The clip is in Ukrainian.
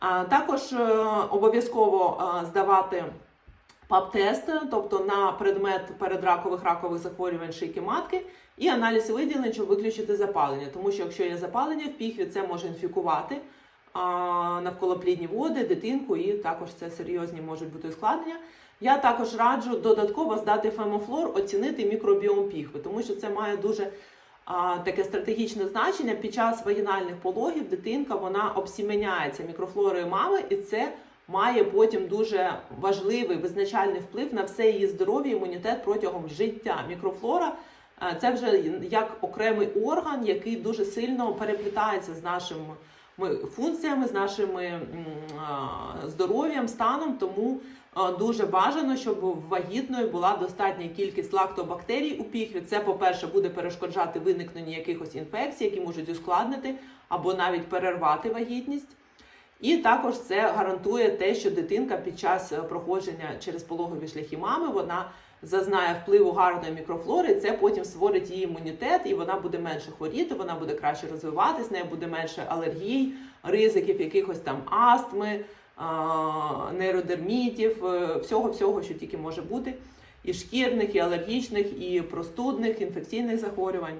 Також е, обов'язково е, здавати ПАП-тест, тобто на предмет передракових ракових захворювань шийки матки, і аналіз виділень, щоб виключити запалення. Тому що якщо є запалення в піхві, це може інфікувати навколоплідні води, дитинку, і також це серйозні можуть бути ускладнення. Я також раджу додатково здати фемофлор, оцінити мікробіом піхви, тому що це має дуже таке стратегічне значення. Під час вагінальних пологів дитинка вона обсіменяється мікрофлорою мами, і це має потім дуже важливий визначальний вплив на все її здоров'я, імунітет протягом життя. Мікрофлора е, це вже як окремий орган, який дуже сильно переплітається з нашими функціями, з нашим здоров'ям, станом. Тому дуже бажано, щоб вагітною була достатня кількість лактобактерій у піхві. Це, по-перше, буде перешкоджати виникненню якихось інфекцій, які можуть ускладнити або навіть перервати вагітність. І також це гарантує те, що дитинка під час е, проходження через пологові шляхи мами вона зазнає впливу гарної мікрофлори. Це потім створить її імунітет, і вона буде менше хворіти, вона буде краще розвиватись, неї буде менше алергій, ризиків, якихось там астми, нейродермітів, е, всього, всього, що тільки може бути, і шкірних, і алергічних, і простудних, інфекційних захворювань.